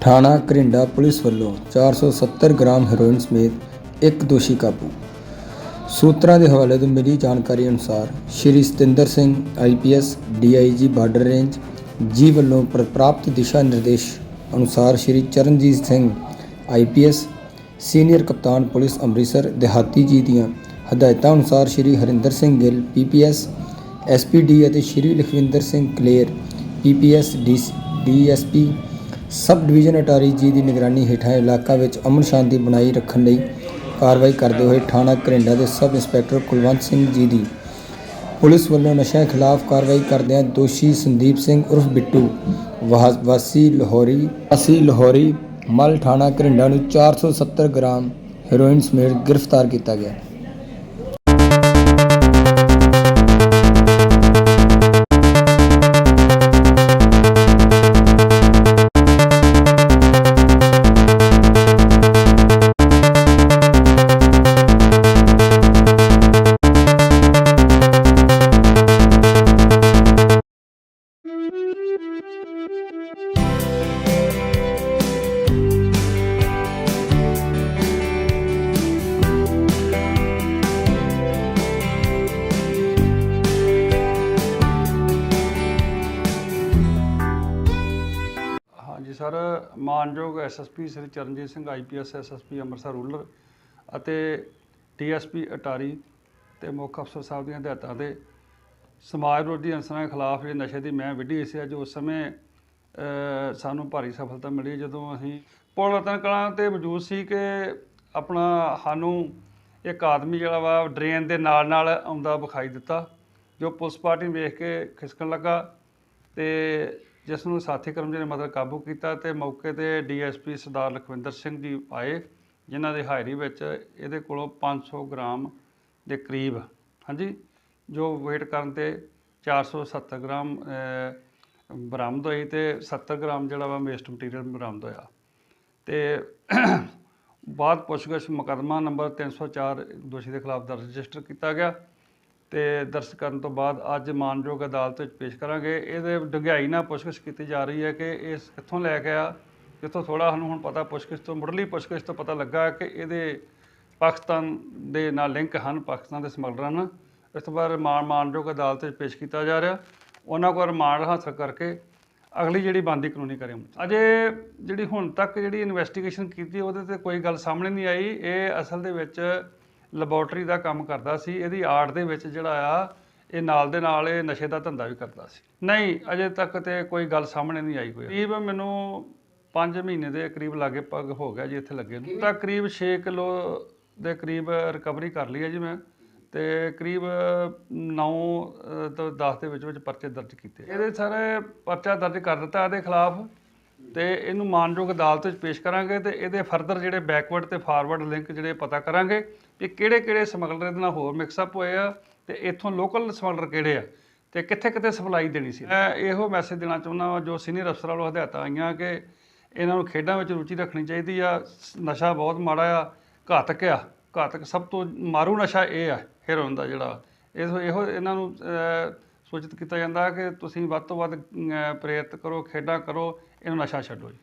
ਥਾਣਾ ਕਰਿੰਡਾ ਪੁਲਿਸ ਵੱਲੋਂ 470 gram heroin ਸਮੇਤ ਇੱਕ ਦੋਸ਼ੀ ਕਾਬੂ। ਸੂਤਰਾਂ ਦੇ ਹਵਾਲੇ ਤੋਂ ਮਿਲੀ ਜਾਣਕਾਰੀ ਅਨੁਸਾਰ Shri Satinder Singh IPS DIG border range, ji ਵੱਲੋਂ ਪ੍ਰ- ਪ੍ਰਾਪਤ ਦਿਸ਼ਾ ਨਿਰਦੇਸ਼ ਅਨੁਸਾਰ ਸ਼੍ਰੀ ਚਰਨਜੀਤ ਸਿੰਘ ਆਈਪੀਐਸ ਸੀਨੀਅਰ ਕਪਤਾਨ ਪੁਲਿਸ ਅੰਮ੍ਰਿਤਸਰ, ਦਿਹਾਤੀ ਜੀ ਦੀਆਂ ਹਦਾਇਤਾਂ ਅਨੁਸਾਰ ਸ਼੍ਰੀ ਹਰਿੰਦਰ ਸਿੰਘ ਗਿੱਲ ਪੀਪੀਐਸ ਐਸਪੀਡੀ ਅਤੇ Shri Lakhwinder Singh Kaler PPS DSP sub division Attari ji ਦੀ ਨਿਗਰਾਨੀ ਹੇਠਾਂ ਇਲਾਕਾ ਵਿੱਚ ਅਮਨ ਸ਼ਾਂਤੀ ਬਣਾਈ ਰੱਖਣ ਲਈ ਕਾਰਵਾਈ ਕਰਦੇ ਹੋਏ ਥਾਣਾ ਕਰਿੰਡਾ ਦੇ ਸਬ ਇੰਸਪੈਕਟਰ ਕੁਲਵੰਤ ਸਿੰਘ ਜੀ ਦੀ ਪੁਲਿਸ ਵੱਲੋਂ ਨਸ਼ਿਆਂ ਖਿਲਾਫ ਕਾਰਵਾਈ ਕਰਦਿਆਂ ਦੋਸ਼ੀ ਸੰਦੀਪ ਸਿੰਘ ਉਰਫ ਬਿੱਟੂ ਵਾਹ- ਵਾਸੀ ਲਾਹੌਰੀ ਵਾਸੀ ਲਾਹੌਰੀ ਮਲ ਥਾਣਾ ਕਰਿੰਡਾ ਨੂੰ 470 ਗ੍ਰਾਮ ਹੈਰੋਇਨ ਸਮੇਤ ਗ੍ਰਿਫਤਾਰ ਕੀਤਾ ਗਿਆ। ਹਾਂਜੀ ਸਰ, ਮਾਨਯੋਗ SSP Shri Charanjit Singh IPS SSP Amritsar rural ਅਤੇ ਡੀਐਸਪੀ ਅਟਾਰੀ ਤੇ ਮੁੱਖ ਅਫਸਰ ਸਾਹਿਬ ਦੀਆਂ ਹਦਾਇਤਾਂ ਤੇ ਸਮਾਜ ਵਿਰੋਧੀ ਅਨਸਰਾਂ ਦੇ ਖਿਲਾਫ ਇਹ ਨਸ਼ੇ ਦੀ ਮੈਂ ਵਿੱਢੀ ਸੀ ਜੋ ਉਸ ਸਮੇਂ ਸਾਨੂੰ ਭਾਰੀ ਸਫਲਤਾ ਮਿਲੀ ਜਦੋਂ ਅਸੀਂ ਪੁਲ ਰਤਨ ਕਲਾਂ ਤੇ ਮੌਜੂਦ ਸੀ ਕਿ ਆਪਣਾ ਸਾਨੂੰ ਇੱਕ ਆਦਮੀ ਜਿਹੜਾ ਵਾ, ਡਰੇਨ ਦੇ ਨਾਲ ਨਾਲ ਆਉਂਦਾ ਵਿਖਾਈ ਦਿੱਤਾ, ਜੋ ਪੁਲਿਸ ਪਾਰਟੀ ਨੂੰ ਵੇਖ ਕੇ ਖਿਸਕਣ ਲੱਗਾ ਤੇ ਜਿਸ ਨੂੰ ਸਾਥੀ ਕਰਮਚਾਰੀ ਨੇ ਮਤਲਬ ਕਾਬੂ ਕੀਤਾ ਤੇ ਮੌਕੇ ਤੇ ਡੀਐਸਪੀ ਸਰਦਾਰ ਲਖਵਿੰਦਰ ਸਿੰਘ ਜੀ ਆਏ, ਜਿਨ੍ਹਾਂ ਦੇ ਹਾਜ਼ਰੀ ਵਿੱਚ ਇਹਦੇ ਕੋਲੋਂ 500 ਗ੍ਰਾਮ ਦੇ ਕਰੀਬ, ਹਾਂਜੀ? ਜੋ ਵੇਟ ਕਰਨ ਤੇ 470 ਗ੍ਰਾਮ ਬਰਾਮਦ ਹੋਈ ਤੇ 70 ਗ੍ਰਾਮ ਜਿਹੜਾ ਵਾ ਵੇਸਟ ਮਟੀਰੀਅਲ ਬਰਾਮਦ ਹੋਇਆ। ਤੇ ਬਾਅਦ ਪੁੱਛਗਿੱਛ ਮੁਕੱਦਮਾ ਨੰਬਰ 304 ਦੋਸ਼ੀ ਦੇ ਖਿਲਾਫ ਦਰਜ ਰਜਿਸਟਰ ਕੀਤਾ ਗਿਆ ਤੇ ਦਰਜ ਕਰਨ ਤੋਂ ਬਾਅਦ ਅੱਜ ਮਾਨਯੋਗ ਅਦਾਲਤ ਵਿੱਚ ਪੇਸ਼ ਕਰਾਂਗੇ। ਇਹਦੇ ਡੂੰਘਾਈ ਨਾਲ ਪੁੱਛਗਿੱਛ ਕੀਤੀ ਜਾ ਰਹੀ ਹੈ ਕਿ ਇਸ ਕਿੱਥੋਂ ਲੈ ਕੇ ਆ, ਜਿੱਥੋਂ ਥੋੜਾ ਸਾਨੂੰ ਹੁਣ ਪਤਾ ਪੁੱਛਗਿੱਛ ਤੋਂ, ਮੁੱਢਲੀ ਪੁੱਛਗਿੱਛ ਤੋਂ ਪਤਾ ਲੱਗਾ ਕਿ ਇਹਦੇ ਪਾਕਿਸਤਾਨ ਦੇ ਨਾਲ ਲਿੰਕ ਹਨ, ਪਾਕਿਸਤਾਨ ਦੇ ਸਮਗਲਰਾਂ ਨਾਲ ਇਸ ਤੋਂ ਬਾਅਦ ਮਾਨ ਮਾਨਯੋਗ ਅਦਾਲਤ ਵਿੱਚ ਪੇਸ਼ ਕੀਤਾ ਜਾ ਰਿਹਾ। ਉਹਨਾਂ ਕੋਲ ਰਿਮਾਂਡ ਹਾਸਲ ਕਰਕੇ ਅਗਲੀ ਜਿਹੜੀ ਬੰਦੀ ਕਾਨੂੰਨੀ ਕਰੇ ਅਜੇ ਜਿਹੜੀ ਹੁਣ ਤੱਕ ਜਿਹੜੀ ਇਨਵੈਸਟੀਗੇਸ਼ਨ ਕੀਤੀ, ਉਹਦੇ ਤੇ ਕੋਈ ਗੱਲ ਸਾਹਮਣੇ ਨਹੀਂ ਆਈ। ਇਹ ਅਸਲ ਦੇ ਵਿੱਚ ਲੈਬੋਰਟਰੀ ਦਾ ਕੰਮ ਕਰਦਾ ਸੀ। ਇਹਦੀ ਆਰਟ ਦੇ ਵਿੱਚ ਜਿਹੜਾ ਆ, ਇਹ ਨਾਲ ਦੇ ਨਾਲ ਇਹ ਨਸ਼ੇ ਦਾ ਧੰਦਾ ਵੀ ਕਰਦਾ ਸੀ। ਨਹੀਂ, ਅਜੇ ਤੱਕ ਤੇ ਕੋਈ ਗੱਲ ਸਾਹਮਣੇ ਨਹੀਂ ਆਈ ਕੋਈ। ਕਰੀਬ ਮੈਨੂੰ 5 ਮਹੀਨੇ ਦੇ ਕਰੀਬ ਲਾਗੇ ਪੱਗ ਹੋ ਗਿਆ ਜੀ ਇੱਥੇ ਲੱਗੇ ਨੂੰ। ਤਾਂ ਕਰੀਬ 6 ਕਿਲੋ ਦੇ ਕਰੀਬ ਰਿਕਵਰੀ ਕਰ ਲਈ ਹੈ ਜੀ ਮੈਂ। ਤੇ ਕਰੀਬ 9 ਤੋਂ 10 ਦੇ ਵਿੱਚ ਵਿੱਚ ਪਰਚੇ ਦਰਜ ਕੀਤੇ। ਇਹਦੇ ਸਾਰੇ ਪਰਚਾ ਦਰਜ ਕਰ ਦਿੱਤਾ ਇਹਦੇ ਖਿਲਾਫ ਤੇ ਇਹਨੂੰ ਮਾਨਯੋਗ ਅਦਾਲਤ ਵਿੱਚ ਪੇਸ਼ ਕਰਾਂਗੇ ਤੇ ਇਹਦੇ ਫਰਦਰ ਜਿਹੜੇ ਬੈਕਵਰਡ ਤੇ ਫਾਰਵਰਡ ਲਿੰਕ ਜਿਹੜੇ ਪਤਾ ਕਰਾਂਗੇ ਕਿ ਕਿਹੜੇ ਕਿਹੜੇ ਸਮਗਲਰ ਇਹਦੇ ਨਾਲ ਹੋਰ ਮਿਕਸ ਅਪ ਹੋਏ ਆ ਤੇ ਇੱਥੋਂ ਲੋਕਲ ਸਮਗਲਰ ਕਿਹੜੇ ਆ ਤੇ ਕਿੱਥੇ ਕਿੱਥੇ ਸਪਲਾਈ ਦੇਣੀ ਸੀ। ਮੈਂ ਇਹੋ ਮੈਸੇਜ ਦੇਣਾ ਚਾਹੁੰਦਾ ਵਾਂ, ਜੋ ਸੀਨੀਅਰ ਅਫਸਰਾਂ ਵੱਲੋਂ ਹਦਾਇਤਾਂ ਆਈਆਂ ਕਿ ਇਹਨਾਂ ਨੂੰ ਖੇਡਾਂ ਵਿੱਚ ਰੁਚੀ ਰੱਖਣੀ ਚਾਹੀਦੀ ਆ, ਨਸ਼ਾ ਬਹੁਤ ਮਾੜਾ ਆ, ਘਾਤਕ ਆ। ਘਾਤਕ ਸਭ ਤੋਂ ਮਾਰੂ ਨਸ਼ਾ ਇਹ ਆ ਹੈਰੋਇਨ ਦਾ ਜਿਹੜਾ। ਇਹੋ ਇਹੋ ਇਹਨਾਂ ਨੂੰ ਸੂਚਿਤ ਕੀਤਾ ਜਾਂਦਾ ਕਿ ਤੁਸੀਂ ਵੱਧ ਤੋਂ ਵੱਧ ਪ੍ਰੇਰਿਤ ਕਰੋ, ਖੇਡਾਂ ਕਰੋ, ਇਹਨੂੰ ਨਸ਼ਾ ਛੱਡੋ ਜੀ।